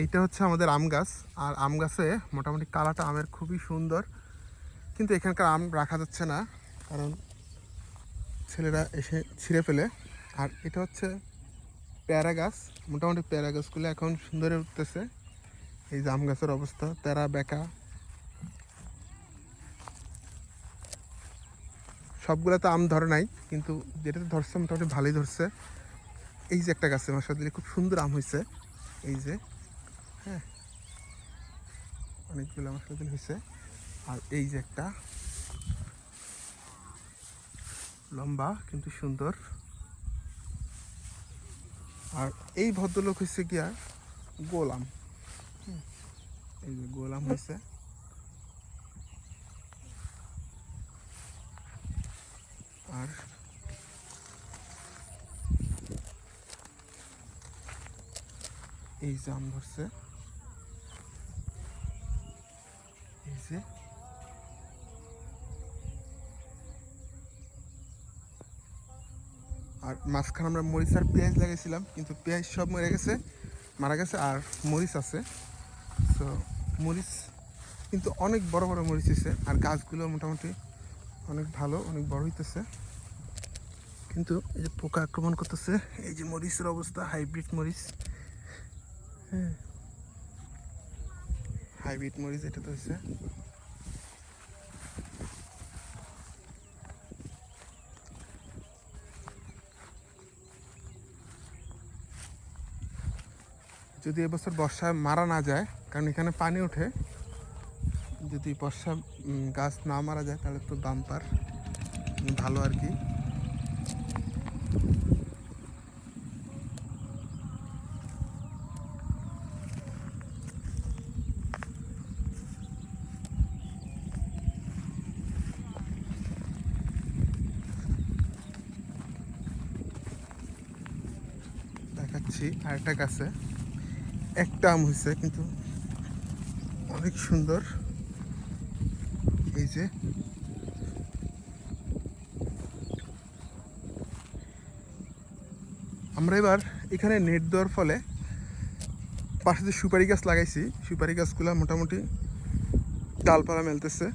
এইটা হচ্ছে আমাদের আম গাছ। আর আম গাছে মোটামুটি কালাটা আমের খুবই সুন্দর। কিন্তু এখানকার আম রাখা যাচ্ছে না, কারণ ছেলেরা এসে ছিঁড়ে ফেলে। আর এটা হচ্ছে প্যারা গাছ, মোটামুটি প্যারা গাছগুলো এখন সুন্দরে উঠতেছে। এই যে আম গাছের অবস্থা, তেরা, বেকা। সবগুলো তো আম ধরে নাই, কিন্তু যেটাতে ধরছে মোটামুটি ভালোই ধরছে। এই যে একটা গাছে মাসা দিলে খুব সুন্দর আম হয়েছে এই যে হ্যাঁ। অনেকগুলো মশলা দিলে হয়েছে। আর এই যে একটা লম্বা কিন্তু সুন্দর। আর এই ভদ্রলোক হচ্ছে আর গোলাম। এই যে গোলাম হয়েছে। আর এই আম ধরছে। যে আর মাঝখানে আমরা মরিচ আর পেঁয়াজ লাগিয়েছিলাম, কিন্তু পেঁয়াজ সব মরে গেছে, মারা গেছে, আর মরিচ আছে। তো মরিচ কিন্তু অনেক বড় বড় মরিচ হয়েছে আর গাছগুলো মোটামুটি অনেক ভালো, অনেক বড় হইতেছে। কিন্তু এই যে পোকা আক্রমণ করতেছে, এই যে মরিচের অবস্থা, হাইব্রিড মরিচ। হ্যাঁ। হাইব্রিড মরিচ এটা তো হচ্ছে যদি এবছর বর্ষায় মারা না যায়, কারণ এখানে পানি ওঠে, যদি বর্ষা গাছ না মারা যায়, তাহলে তো বাম্পার, ভালো আর কি। দেখাচ্ছি আরেকটা গাছে। একটা আম হয়েছে, কিন্তু অনেক সুন্দর। এই যে। আমরা এবার এখানে নেট দেওয়ার ফলে পাশে যে সুপারি গাছ লাগাইছি, সুপারি গাছগুলো মোটামুটি ডালপালা মেলতেছে।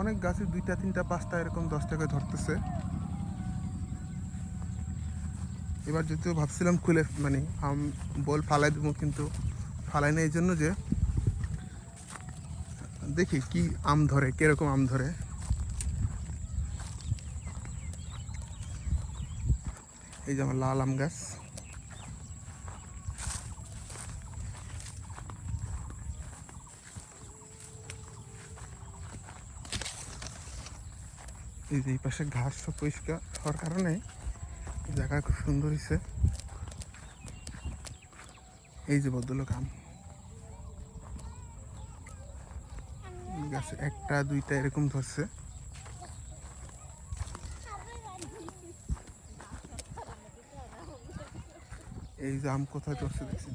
অনেক গাছে দুইটা, তিনটা, পাঁচটা এরকম দশ টাকা ধরতেছে। এবার যদিও ভাবছিলাম খুলে মানে আম, বল ফালাই দেবো কিন্তু ফালাই না এই জন্য যে দেখি কি আম ধরে, কীরকম আম ধরে। এই যে আমার লাল আম গাছ। এই যে এই পাশে ঘাস পরিষ্কার হওয়ার কারণে জায়গা খুব সুন্দর হয়েছে এই যে ভদ্রলোক আম। গাছে একটা, দুইটা এরকম ধরছে। এই যে আম কোথায় ধরছে দেখছেন?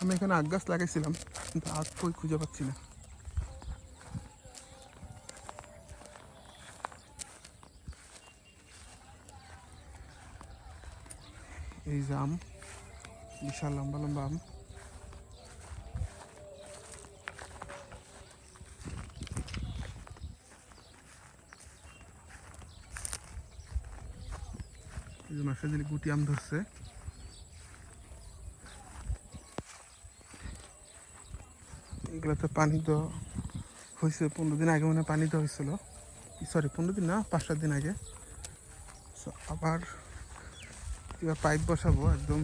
আমি এখানে আগ গাছ লাগাইছিলাম, কিন্তু আগ কই খুঁজে পাচ্ছি না। এই যে আম, বিশাল লম্বা লম্বা আম। মাসে দিলে গুটি আম ধরছে। এগুলোতে পানি তো হয়েছে পনেরো দিন আগে মানে পানি তো হয়েছিল সরি পনেরো দিন না পাঁচ সাত দিন আগে। সো আবার এবার পাইপ বসাবো, একদম।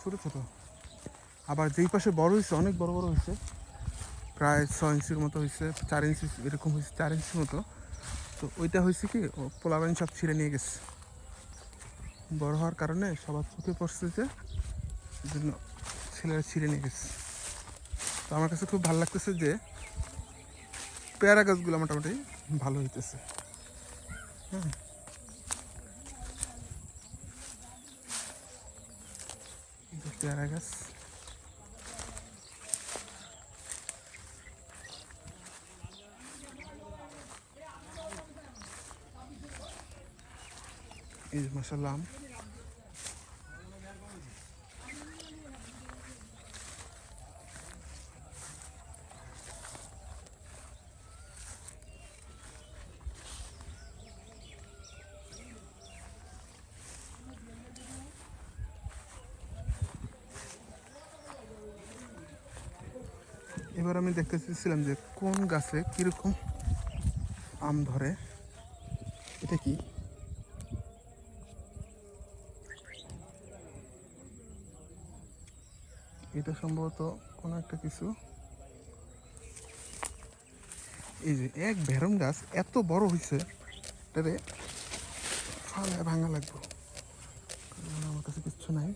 ছোটো ছোটো। আবার যেই পাশে বড় হয়েছে অনেক বড় বড় হয়েছে প্রায় ছ ইঞ্চির মতো হয়েছে চার ইঞ্চি, এরকম হয়েছে চার ইঞ্চির মতো। তো ওইটা হয়েছে কি পোলাবাইন সব ছিঁড়ে নিয়ে গেছে। বড় হওয়ার কারণে সবার চোখে পড়ছে যে জন্য ছেলেরা ছিঁড়ে নিয়ে গেছে। তো আমার কাছে খুব ভালো লাগতেছে যে পেয়ারা গাছগুলো মোটামুটি ভালো হইতেছে। হ্যাঁ। পেয়ারা গাছ। এই আম। এবার আমি দেখতে চেয়েছিলাম যে কোন গাছে কীরকম আম ধরে। এটা কি? এটা সম্ভবত কোনো একটা কিছু। এই যে এক ভেরম গাছ এত বড় হয়েছে এটারে ভাঙা লাগবে। আমার কাছে কিচ্ছু নাই।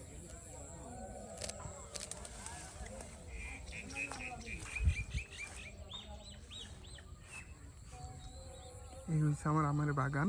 এই হচ্ছে আমার আমের বাগান।